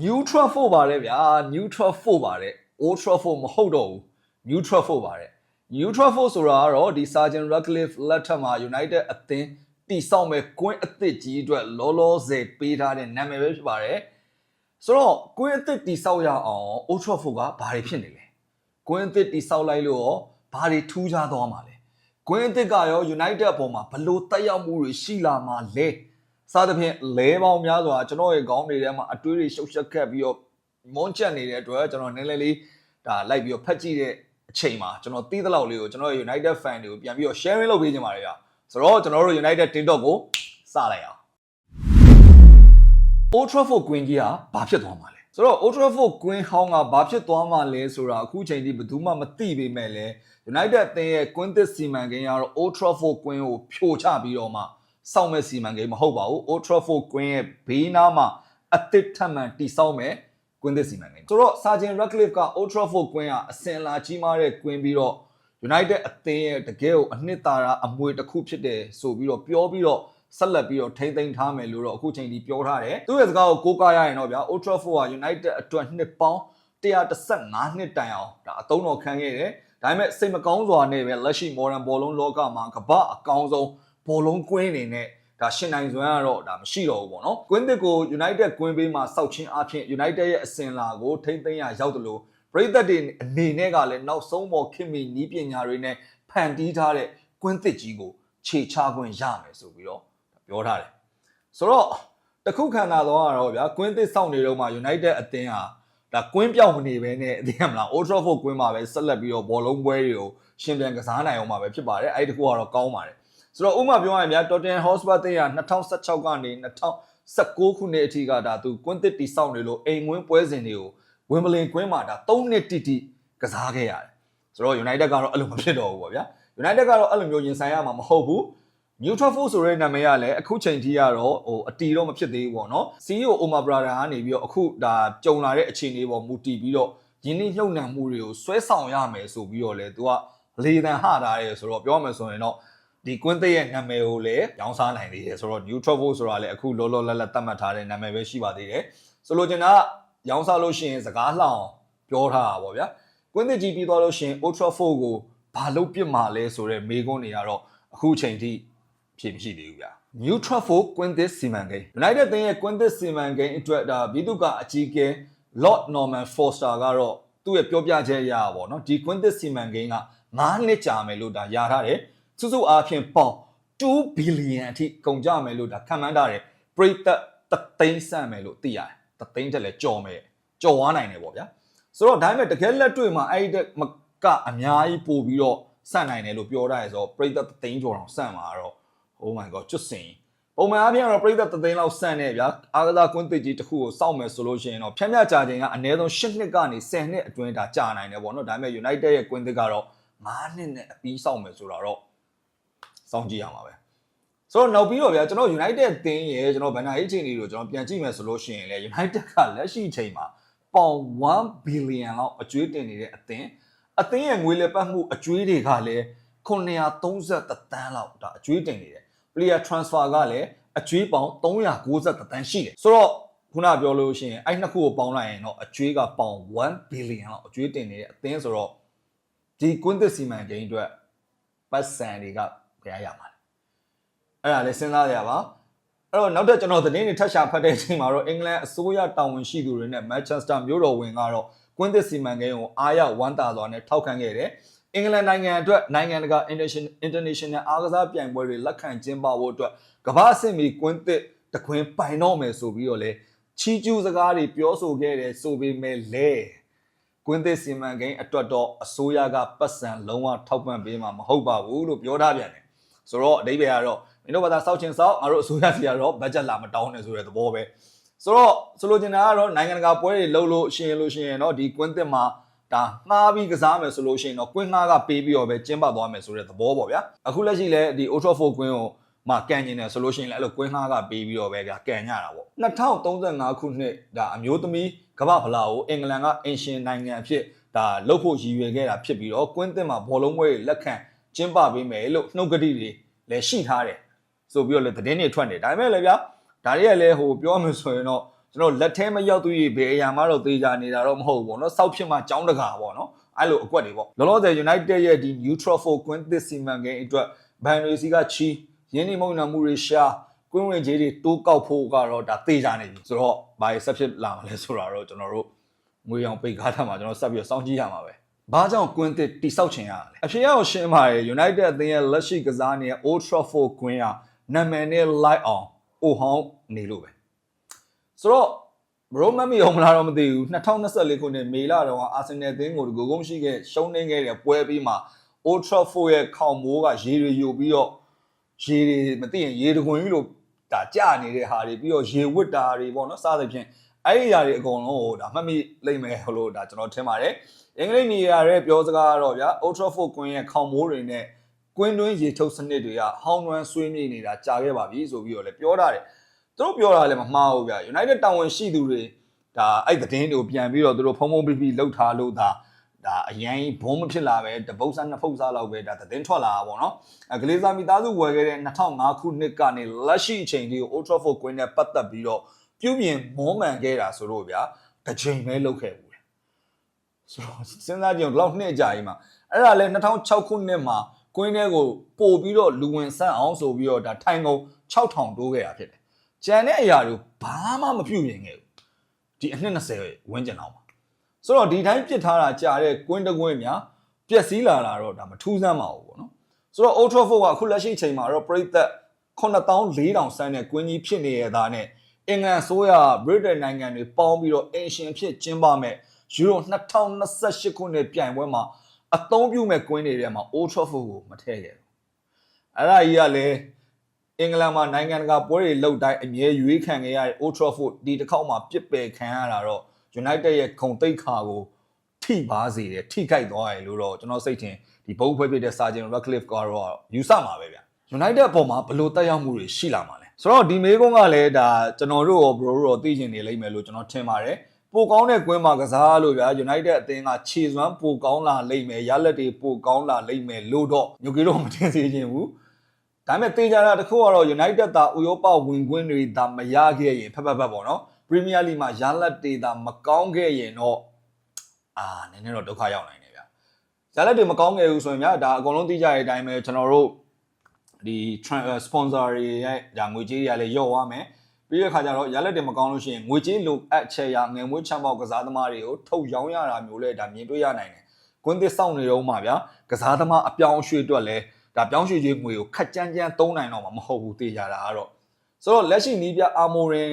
neutral 4ပါတယ်ဗျာ neutral 4ပါတယ် ultra 4မဟုတ်တော့ဘူး neutral 4ပါတယ် neutral 4ဆိုတာကတော့ဒီ Sergeant Ratcliffe လက်ထက်မှာ United အသင်းတည်ဆောက်မဲ့ကွင်းအသစ်ကြီးအတွက်လောလောဆယ်ပေးထားတဲ့နာမည်ပဲဖြစ်ပါတယ်ဆိုတော့ကွင်းအသစ်တည်ဆောက်ရအောင် ultra 4ကဘာတွေဖြစ်နေလဲကွင်းအသစ်တည်ဆောက်လိုက်လို့ရောဘာတွေထူးခြားသွားမှာလဲကွင်းအသစ်ကရော United အပေါ်မှာဘလို့တက်ရောက်မှုတွေရှိလာမှာလဲ စသဖြင့်လဲပေါင်းများစွာကျွန်တော်ရဲ့ခေါင်းတွေထဲမှာအတွေးတွေရှုပ်ရှက်ခက်ပြီးတော့မွန်းချက်နေတဲ့အတွက်ကျွန်တော်နည်းနည်းလေးဒါလိုက်ပြီးတော့ဖတ်ကြည့်တဲ့အချိန်မှာကျွန်တော်တီးသလောက်လေးကိုကျွန်တော်ရဲ့ United fan တွေကိုပြန်ပြီးတော့ sharing လုပ်ပေးကြပါရစေ။ဆိုတော့ကျွန်တော်တို့ United TikTok ကိုစလိုက်အောင်။ Old Trafford ကွင်းကြီးကဘာဖြစ်သွားမှာလဲ။ဆိုတော့ Old Trafford ကွင်းဟောင်းကဘာဖြစ်သွားမှာလဲဆိုတာအခုချိန်ထိဘယ်သူမှမသိပေမဲ့လည်း United အသင်းရဲ့ကွင်းသစ်စီမံကိန်းကတော့ Old Trafford ကွင်းကိုဖြိုချပြီးတော့မှ စောင့်မဲ့စီမံကိန်းမဟုတ်ပါဘူး Old Trafford ကွင်းရဲ့ဘေးနားမှာအသစ်ထပ်မံတည်ဆောက်မဲ့ကွင်းသစ်စီမံကိန်းဆိုတော့ Sergeant Ratcliffe က Old Trafford ကွင်းကအစင်လာကြီးမားတဲ့ကွင်းပြီးတော့ United အသင်းရဲ့တကယ်ကိုအနှစ်သာရအမွေတစ်ခုဖြစ်တယ်ဆိုပြီးတော့ပြောပြီးတော့ဆက်လက်ပြီးတော့ထိမ့်သိမ်းထားမယ်လို့တော့အခုချိန်ထိပြောထားတယ်သူ့ရဲ့စကားကိုကိုးကားရရင်တော့ဗျာ Old Trafford က United အတွက်နှစ်ပေါင်း115နှစ်တိုင်အောင်ဒါအသုံးတော်ခံခဲ့တယ်ဒါပေမဲ့စိတ်မကောင်းစွာနဲ့ပဲလက်ရှိ modern ဘောလုံးလောကမှာကမ္ဘာအကောင်းဆုံး ဘောလုံးကွင်းနေနဲ့ဒါရှင်နိုင်စွမ်းကတော့ဒါမရှိတော့ဘူးပေါ့နော်ကွင်းသစ်ကို United ကွင်းပေးမှာစောက်ချင်းအဖြစ် United ရဲ့အစင်လာကိုထိမ့်သိမ်းရရောက်တယ်လို့ပရိသတ်တွေအနေနဲ့ကလည်းနောက်ဆုံးပေါ်ခင်မီနီးပညာတွေနဲ့ဖန်တီးထားတဲ့ကွင်းသစ်ကြီးကိုခြေချခွင့်ရမယ်ဆိုပြီးတော့ပြောထားတယ်ဆိုတော့တခုခံတာတော့ကတော့ဗျာကွင်းသစ်စောင့်နေတော့မှ United အသင်းဟာဒါကွင်းပြောင်းမနေပဲနဲ့သိရမလား Old Trafford ကွင်းမှာပဲဆက်လက်ပြီးတော့ဘောလုံးပွဲတွေကိုရှင်ပြန်ကစားနိုင်အောင်မှာပဲဖြစ်ပါတယ်အဲ့ဒီတခုကတော့ကောင်းပါတယ် ဆိုတော့ဥပမာပြောရရင်ဗျာ Tottenham Hotspur တင်းက2016ကနေ2019ခုနှစ်အထိကဒါသူကွင်းသစ်တီစောင့်နေလို့အိမ်ဝင်းပွဲစဉ်တွေကိုဝင်းဘလင်ကွင်းမှာဒါ3နှစ်တိတိကစားခဲ့ရတယ်ဆိုတော့ United ကတော့အဲ့လိုမဖြစ်တော့ဘူးပေါ့ဗျာ United ကတော့အဲ့လိုမျိုးရင်ဆိုင်ရမှာမဟုတ်ဘူး Neutral Force ဆိုတဲ့နာမည်ကလည်းအခုချိန်ထိကတော့ဟိုအတီတော့မဖြစ်သေးဘူးပေါ့နော် CEO Omar Brother ကနေပြီးတော့အခုဒါကြုံလာတဲ့အခြေအနေပေါ်မူတည်ပြီးတော့ယင်းနှိမ့်နှုတ်နှံမှုတွေကိုဆွဲဆောင်ရမယ်ဆိုပြီးတော့လေသူကလေတံဟထားတယ်ဆိုတော့ပြောမယ်ဆိုရင်တော့ ဒီကွင်းသစ်ရဲ့နာမည်ကိုလည်းရောင်းစားနိုင်သေးတယ်ဆိုတော့ Neutral Force ဆိုတာလည်းအခုလောလောလတ်လတ်သတ်မှတ်ထားတဲ့နာမည်ပဲရှိပါသေးတယ်ဆိုလိုချင်တာကရောင်းစားလို့ရှိရင်စကားလှအောင်ပြောထားတာပေါ့ဗျာကွင်းသစ်ကြီးပြီးသွားလို့ရှိရင် Ultra 4ကိုဘာလို့ပြစ်မှာလဲဆိုတော့မေကွန်းတွေကတော့အခုချိန်ထိဖြစ်မရှိသေးဘူးဗျာ Neutral for Quintus စီမံကိန်း United သင်းရဲ့ Quintus စီမံကိန်းအတွက်ဒါဘီသူကအကြီးအကဲ Lord Norman Foster ကတော့သူ့ရဲ့ပြောပြချက်အရပါတော့ဒီ Quintus စီမံကိန်းက9နှစ်ကြာမယ်လို့ဒါယာထားတယ် စုစုအားဖြင့်ပေါင်2 billion အထိကုန်ကြမယ်လို့ဒါခန့်မှန်းထားတယ်ပရိသတ်တသိန်းဆန့်မယ်လို့သိရတယ်တသိန်းတက်လဲကြော်မယ်ကြော်ဝါနိုင်တယ်ပေါ့ဗျာဆိုတော့ဒါပေမဲ့တကယ်လက်တွေ့မှာအဲ့ဒီမကအများကြီးပို့ပြီးတော့ဆန့်နိုင်တယ်လို့ပြောထားရဆိုတော့ပရိသတ်တသိန်းကျော်တောင်ဆန့်မှာတော့ oh my god ကျွတ်စင်ပုံမှန်အားဖြင့်တော့ပြိသက်သသိန်းလောက်ဆန့်နေဗျာအားကစားကွင်းသစ်ကြီးတစ်ခုကိုစောင့်မယ်ဆိုလို့ရှိရင်တော့ဖြန့်ဖြကြာချိန်ကအနည်းဆုံး၈နှစ်ကနေ10နှစ်အတွင်းဒါကြာနိုင်တယ်ပေါ့နော်ဒါပေမဲ့ United ရဲ့ကွင်းသစ်ကတော့9နှစ်နဲ့အပြီးစောင့်မယ်ဆိုတာတော့ စောင့်ကြည့်ရမှာပဲဆိုတော့နောက်ပြီးတော့ဗျာကျွန်တော် United အသင်းရဲ့ကျွန်တော်ဗန်နာရေးချိန်တွေကိုကျွန်တော်ပြန်ကြည့်မယ်ဆိုလို့ရှိရင်လေ United ကလက်ရှိချိန်မှာပေါင်1 billion လောက်အကျွေးတင်နေတဲ့အသင်းအသင်းရဲ့ငွေလက်ပတ်မှုအကျွေးတွေကလည်း930တန်းလောက်ဒါအကျွေးတင်နေတယ် player transfer ကလည်းအကျွေးပေါင်390တန်းရှိတယ်ဆိုတော့ခုနပြောလို့ရှိရင်အဲ့နှစ်ခုကိုပေါင်းလိုက်ရင်တော့အကျွေးကပေါင်1 billion လောက်အကျွေးတင်နေတဲ့အသင်းဆိုတော့ဒီကွင်းသစ်စီမံကိန်းအတွက်ပတ်စံတွေက ဘယ်ရရမှာလဲအဲ့ဒါလည်းစဉ်းစားရပါအဲ့တော့နောက်ထပ်ကျွန်တော်သတင်းတွေထပ်ရှာဖတ်တဲ့အချိန်မှာတော့အင်္ဂလန်အစိုးရတာဝန်ရှိသူတွေနဲ့မန်ချက်စတာမြို့တော်ဝင်ကတော့ကွင်းသစ်စီမံကိန်းကိုအားရဝမ်းသာစွာနဲ့ထောက်ခံခဲ့တယ်အင်္ဂလန်နိုင်ငံအတွက်နိုင်ငံတကာ international အားကစားပြိုင်ပွဲတွေလက်ခံကျင်းပဖို့အတွက်ကမ္ဘာအဆင့်မီကွင်းသစ်တခွင်ပိုင်တော့မယ်ဆိုပြီးတော့လေချီးကျူးစကားတွေပြောဆိုခဲ့တယ်ဆိုပေမဲ့လေကွင်းသစ်စီမံကိန်းအတွက်တော့အစိုးရကပတ်စံလုံးဝထောက်ပံ့ပေးမှာမဟုတ်ပါဘူးလို့ပြောထားပြန်တယ် ဆိုတော့အဓိပ္ပာယ်ကတော့မင်းတို့ဘာသာစောက်ချင်စောက်ငါတို့အစိုးရစီကတော့ဘတ်ဂျက်လာမတောင်းနဲ့ဆိုတဲ့သဘောပဲဆိုတော့ဆိုလိုချင်တာကတော့နိုင်ငံတကာပွဲတွေလှုပ်လို့ရှိရင်လို့ရှိရင်တော့ဒီကွင်းသစ်မှာဒါငှားပြီးကစားမယ်ဆိုလို့ရှိရင်တော့ကွင်းငှားကပေးပြီးတော့ပဲကျင်းပသွားမယ်ဆိုတဲ့သဘောပေါ့ဗျာအခုလက်ရှိလဲဒီ Ultra 4ကွင်းကိုမှာကန်ကျင်တယ်ဆိုလို့ရှိရင်လည်းအဲ့လိုကွင်းငှားကပေးပြီးတော့ပဲကကန်ညတာပေါ့2035ခုနှစ်ဒါအမျိုးသမီးကမ္ဘာဖလားကိုအင်္ဂလန်ကအင်ရှင်နိုင်ငံအဖြစ်ဒါလှုပ်ဖို့ရည်ရွယ်ခဲ့တာဖြစ်ပြီးတော့ကွင်းသစ်မှာဘောလုံးပွဲတွေလက်ခံ ကျင်းပပေးမယ်လို့နှုတ်ကတိတွေလည်းရှိထားတယ်ဆိုပြီးတော့လည်းသတင်းတွေထွက်နေဒါပေမဲ့လည်းဗျာဒါတွေကလည်းဟိုပြောမှဆိုရင်တော့ကျွန်တော်လက်ထဲမရောက်သေးဘယ်အရာမှတော့သေးကြနေတာတော့မဟုတ်ဘူးပေါ့နော်စောက်ဖြစ်မှကြောင်းတကာပေါ့နော်အဲ့လိုအကွက်တွေပေါ့လောလောဆယ် United ရဲ့ဒီ neutral for Quintus Simon ကိန်းအတွက်ဘန်ရီစီကချီရင်းနှီးမုံနာမှုတွေရှာကွင်းဝင်ကြီးတွေတိုးကောက်ဖို့ကတော့ဒါသေးကြနေပြီဆိုတော့ဘာဆက်ဖြစ်လာမလဲဆိုတာတော့ကျွန်တော်တို့ငွေရောင်ပိတ်ကားထမှာကျွန်တော်ဆက်ပြီးတော့စောင့်ကြည့်ရမှာပဲ ဘာကြောင့်ကွင်းတစ်တိဆောက်ချင်ရလဲအဖြစ်အရရှင်းပါတယ် United အသင်းရဲ့လက်ရှိကစားနေတဲ့ Old Trafford ကွင်းကနာမည်နဲ့ light on အိုဟောင်းနေလို့ပဲဆိုတော့ဘရိုမတ်မီအောင်မလားတော့မသိဘူး2024ခုနှစ်မေလတုန်းကအာဆင်နယ်အသင်းကိုဂိုးကုန်းရှိခဲ့ရှုံးနေခဲ့တဲ့ပွဲပြီးမှ Old Trafford ရဲ့ခေါင်မိုးကရေတွေယိုပြီးတော့ရေတွေမသိရင်ရေတခွင်ကြီးလို့ဒါကြနေတဲ့ဟာတွေပြီးတော့ရေဝတ်တာတွေပေါ့နော်စသဖြင့် အဲ့ဒီຢာတွေအကုန်လုံးဟိုဒါမှတ်မိလိမ့်မယ်ဟလို့ဒါကျွန်တော်ထင်ပါတယ်အင်္ဂလိပ်မီဒီယာရဲ့ပြောစကားကတော့ဗျာ Old Trafford ကွင်းရဲ့ခေါင်မိုးတွေနဲ့ကွင်းတွင်းရေထုတ်စနစ်တွေကဟောင်းနှွမ်းဆွေးမြေ့နေတာကြာခဲ့ပါပြီဆိုပြီးတော့လည်းပြောထားတယ်သူတို့ပြောတာလည်းမမှားဘူးဗျာ United တာဝန်ရှိသူတွေဒါအဲ့သတင်းတွေကိုပြန်ပြီးတော့သူတို့ဖုံဖုံပြီးပြီးလှုပ်ထားလို့ဒါဒါအရင်ဘုံမဖြစ်လာပဲတပုတ်စားနှစ်ဖုတ်စားလောက်ပဲဒါသတင်းထွက်လာတာပေါ့နော်အဲဂလေးစာမီသားစုဝယ်ခဲ့တဲ့2005ခုနှစ်ကနေလက်ရှိအချိန်ထိကို Old Trafford ကွင်းနဲ့ပတ်သက်ပြီးတော့ ပြုပြင်မွမ်းမံခဲ့တာဆိုတော့ဗျာတစ်ချိန်ပဲလုပ်ခဲ့ဘူးလေဆိုတော့စဉ်းစားကြည့်တော့နှစ်ကြာကြီးမှာအဲ့ဒါလဲ2006ခုနှစ်မှာကွင်းထဲကိုပို့ပြီးတော့လူဝင်ဆန့်အောင်ဆိုပြီးတော့ဒါထိုင်ကုန်6000တိုးခဲ့တာဖြစ်တယ်ကြံတဲ့အရာတွေဘာမှမပြုပြင်ခဲ့ဘူးဒီအနှစ်20ဝန်းကျင်အောင်ပါဆိုတော့ဒီတိုင်းပြစ်ထားတာကြာတဲ့ကွင်းတကွင်းများပျက်စီးလာတာတော့ဒါမထူးဆန်းပါဘူးပေါ့နော်ဆိုတော့ Old Trafford ကအခုလက်ရှိအချိန်မှာတော့ပြိသက်9400ဆန်းတဲ့ကွင်းကြီးဖြစ်နေရတာနဲ့ အင်္ဂလန်ဆိုရဗြိတိန်နိုင်ငံတွေပေါင်းပြီးတော့အင်ရှင်ဖြစ်ကျင်းပမဲ့ယူရို2028ခုနှစ်ပြိုင်ပွဲမှာအသုံးပြုမဲ့ကွင်းတွေထဲမှာ Old Trafford ကိုမထည့်ခဲ့ဘူးအဲ့ဒါကြီးကလည်းအင်္ဂလန်မှာနိုင်ငံတကာပွဲတွေလှုပ်တိုင်းအမြဲရွေးခံခဲ့ရတဲ့ Old Trafford ဒီတစ်ခေါက်မှာပြစ်ပယ်ခံရတာတော့ United ရဲ့ခုံတိတ်ခါကိုထိပါစေတယ်ထိခိုက်သွားတယ်လို့တော့ကျွန်တော်စိတ်ထင်ဒီဘုံဖွဲပြတဲ့ Sergeant Ratcliffe ကတော့ယူဆမှာပဲဗျ United အပေါ်မှာဘယ်လိုတက်ရောက်မှုတွေရှိလာမှာလဲ ဆိုတော့ဒီမေးခွန်းကလည်းဒါကျွန်တော်တို့ရော bro တို့ရောသိချင်နေလိမ့်မယ်လို့ကျွန်တော်ထင်ပါတယ်ပိုကောင်းတဲ့ကွင်းမှာကစားလို့ဗျာ United အသင်းကခြေစွမ်းပိုကောင်းလာလိမ့်မယ်ရလက်တွေပိုကောင်းလာလိမ့်မယ်လို့တော့ညိုကီတော့မတင်စေချင်ဘူးဒါပေမဲ့တေချာတာတစ်ခုကတော့ United သာဥရောပဝင်ခွင့်တွေသာမရခဲ့ရင်ဖက်ဖက်ဖက်ပေါ့နော် Premier League မှာရလက်တွေသာမကောင်းခဲ့ရင်တော့အာနည်းနည်းတော့ဒုက္ခရောက်နိုင်တယ်ဗျာရလက်တွေမကောင်းခဲ့ဘူးဆိုရင်ဗျာဒါအကုန်လုံးသိကြတဲ့အတိုင်းပဲကျွန်တော်တို့ ဒီ sponsor တွေရဲ့ဒါငွေကြေးတွေကလည်းလျော့သွားမယ်ပြီးတဲ့ခါကျတော့ရလက်တွေမကောင်းလို့ရှိရင်ငွေကြေးလိုအပ်ချက်ရငွေမွေးချမ်းပေါက်ကစားသမားတွေကိုထုတ်ရောင်းရတာမျိုးလဲဒါမြင်တွေ့ရနိုင်တယ်ကွင်းသစ်စောင့်နေတော့မှဗျာကစားသမားအပြောင်းအရွှေ့အတွက်လဲဒါပြောင်းရွှေ့ခြင်းငွေကိုခက်ကြမ်းကြမ်းသုံးနိုင်တော့မှာမဟုတ်ဘူးသိကြတာကတော့ဆိုတော့လက်ရှိနီးပြအာမိုရင်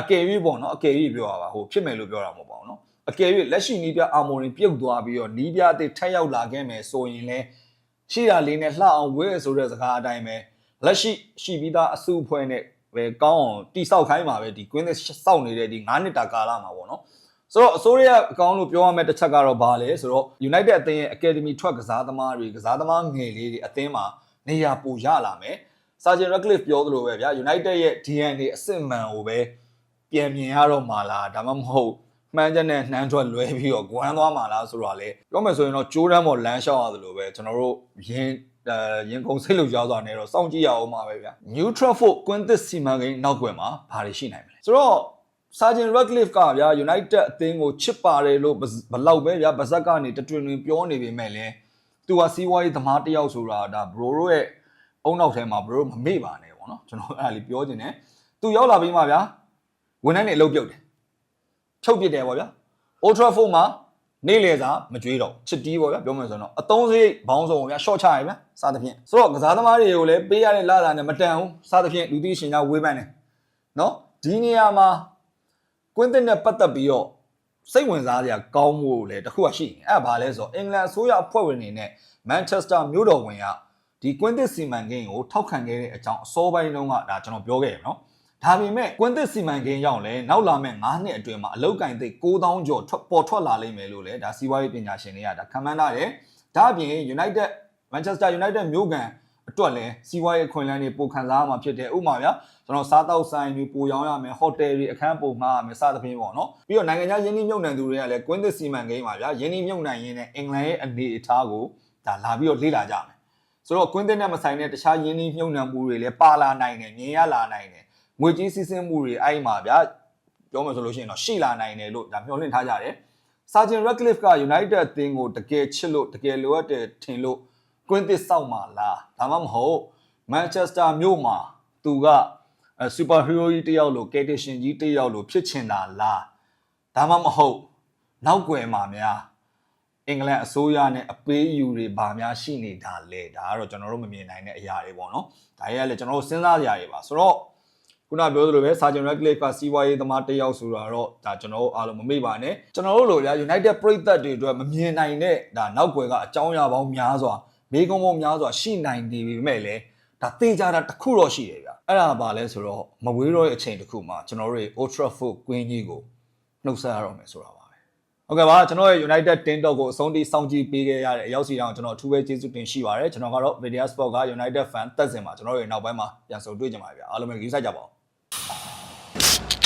အကယ်၍ပေါ့နော်အကယ်၍ပြောရပါဟိုဖြစ်မယ်လို့ပြောတာမဟုတ်ပါဘူးနော်အကယ်၍လက်ရှိနီးပြအာမိုရင်ပြုတ်သွားပြီးတော့နီးပြအသစ်ထက်ရောက်လာခဲ့မယ်ဆိုရင်လဲ ရှိတာလေးနဲ့လှအောင်ဝဲဆိုတဲ့စကားအတိုင်းပဲလက်ရှိရှိပြီးသားအစုအဖွဲ့နဲ့ပဲကောင်းအောင်တိဆောက်ခိုင်းပါပဲဒီကွင်းသစ်စောက်နေတဲ့ဒီ9နှစ်တာကာလမှာပေါ့နော်ဆိုတော့အစိုးရအကောင်းလို့ပြောရမယ့်တစ်ချက်ကတော့ဘာလဲဆိုတော့ United အသင်းရဲ့ Academy ထွက်ကစားသမားတွေကစားသမားငယ်လေးတွေအသင်းမှာနေရာပိုရလာမယ်။ Sergeant Ratcliffe ပြောသလိုပဲဗျာ United ရဲ့ DNA အစစ်မှန်ကိုပဲပြန်မြင်ရတော့မှာလားဒါမှမဟုတ် မှန်းချက်နဲ့နှမ်းထွက်လွဲပြီးတော့ဂွမ်းသွားမှာလားဆိုတာလေပြောမယ်ဆိုရင်တော့ဂျိုးဒန်ပေါ်လမ်းလျှောက်ရသလိုပဲကျွန်တော်တို့ရင်းအဲရင်ကုန်စိတ်လို့ကြားသွားနေတော့စောင့်ကြည့်ရအောင်ပါပဲဗျာ Neutral Fort ကွင်းသစ်စီမံကိန်းနောက်ွယ်မှာဘာတွေရှိနိုင်မလဲဆိုတော့ Sergeant Ratcliffe ကဗျာ United အသင်းကိုချစ်ပါတယ်လို့ဘလောက်ပဲဗျာဗဇက်ကနေတတွင်တွင်ပြောနေပေမဲ့လည်းသူကစီးပွားရေးသမားတစ်ယောက်ဆိုတာဒါ bro တို့ရဲ့အုံနောက်ထဲမှာ bro မမေ့ပါနဲ့ပေါ့နော်ကျွန်တော်အဲ့ဒါလေးပြောချင်တယ်သူရောက်လာပြီးမှဗျာဝန်ထမ်းတွေအလုပ်ပြုတ်တယ် ချုပ်ပစ်တယ်ပေါ့ဗျာ Old Trafford မှာနေလေစာမကြွေးတော့ချစ်တီးပေါ့ဗျာပြောမယ်ဆိုတော့အသုံးစရိတ်ဘောင်းဆောင်ဗျာ short ချရဗျာစသဖြင့်ဆိုတော့ကစားသမားတွေကိုလည်းပေးရတဲ့လာလာနဲ့မတန်ဘူးစသဖြင့်လူသိရှင်ကြားဝေးပန်းတယ်နော်ဒီနေရာမှာကွင်းသစ်နဲ့ပတ်သက်ပြီးတော့စိတ်ဝင်စားစရာကောင်းမှုလည်းတစ်ခုကရှိတယ်အဲ့ဒါဘာလဲဆိုတော့အင်္ဂလန်အစိုးရအဖွဲ့ဝင်တွေနဲ့မန်ချက်စတာမြို့တော်ဝင်ကဒီကွင်းသစ်စီမံကိန်းကိုထောက်ခံခဲ့တဲ့အကြောင်းအစောပိုင်းတုန်းကဒါကျွန်တော်ပြောခဲ့ရနော် ဒါပေမဲ့ကွင်းသစ်စီမံကိန်းရောက်လဲနောက်လာမဲ့9နှစ်အတွင်းမှာအလောက်ကင်သိ6000ကျော်ထွက်ပေါ်ထွက်လာလိမ့်မယ်လို့လည်းဒါစီးပွားရေးပညာရှင်တွေကဒါခံမှန်းထားတယ်ဒါအပြင် United Manchester United မျိုးကန်အတွက်လည်းစီးပွားရေးခွင့်လန်းတွေပိုခံစားရမှာဖြစ်တယ်ဥပမာဗျာကျွန်တော်စားတောက်ဆိုင်တွေပိုရောင်းရမယ်ဟိုတယ်တွေအခန်းပိုငှားရမယ်စသဖြင့်ပေါ့နော်ပြီးတော့နိုင်ငံခြားယင်းနှိမ့်မြုပ်နှံသူတွေကလည်းကွင်းသစ်စီမံကိန်းပါဗျာယင်းနှိမ့်မြုပ်နှံရင်းနဲ့အင်္ဂလန်ရဲ့အနေအထားကိုဒါလာပြီးတော့လေ့လာကြမယ်ဆိုတော့ကွင်းသစ်နဲ့မဆိုင်တဲ့တခြားယင်းနှိမ့်မြုပ်နှံမှုတွေလည်းပါလာနိုင်တယ်မြင်ရလာနိုင်တယ် ငွေကြေးစီးဆင်းမှုတွေအဲ့မှာဗျာပြောမှဆိုလို့ရှိရင်တော့ရှိလာနိုင်တယ်လို့ဒါမျှော်လင့်ထားကြတယ်စာဂျင်ရက်လစ်က United အသင်းကိုတကယ်ချစ်လို့တကယ်လိုအပ်တယ်ထင်လို့ကွင်းသစ်စောက်မှာလားဒါမှမဟုတ် Manchester မြို့မှာသူကစူပါဟီးရိုးကြီးတယောက်လို့ကယ်တရှင်ကြီးတယောက်လို့ဖြစ်ချင်တာလားဒါမှမဟုတ်နောက်ွယ်မှာများအင်္ဂလန်အစိုးရနဲ့အပေးအယူတွေဗာများရှိနေတာလေဒါကတော့ကျွန်တော်တို့မမြင်နိုင်တဲ့အရာတွေပေါ့နော်ဒါတွေကလည်းကျွန်တော်တို့စဉ်းစားကြရတွေပါဆိုတော့ ခုနပြောသလိုပဲ Sergeant Radcliffe ကစီးပွားရေးသမားတစ်ယောက်ဆိုတာတော့ဒါကျွန်တော်တို့အားလုံးမမေ့ပါနဲ့ကျွန်တော်တို့လိုဗျာ United ပြည်သက်တွေအတွက်မမြင်နိုင်တဲ့ဒါနောက်ွယ်ကအကြောင်းအရာပေါင်းများစွာမိကုံပေါင်းများစွာရှိနိုင်နေပေမဲ့လည်းဒါသေချာတာတစ်ခုတော့ရှိတယ်ဗျာအဲ့ဒါပါလဲဆိုတော့မဝေးတော့တဲ့အချိန်တစ်ခုမှာကျွန်တော်တို့ Old Trafford ကွင်းကြီးကိုနှုတ်ဆက်ရတော့မယ်ဆိုတာပါပဲဟုတ်ကဲ့ပါကျွန်တော်ရဲ့ United Team Talk ကိုအဆုံးထိစောင့်ကြည့်ပေးခဲ့ရတဲ့အရောက်စီတောင်ကျွန်တော်အထူးပဲကျေးဇူးတင်ရှိပါတယ်ကျွန်တော်ကတော့ Media Sport က United Fan တက်စင်မှာကျွန်တော်တို့ရဲ့နောက်ပိုင်းမှာပြန်ဆုံတွေ့ကြပါပြီဗျာအားလုံးပဲဂရုစိုက်ကြပါဦး Psst.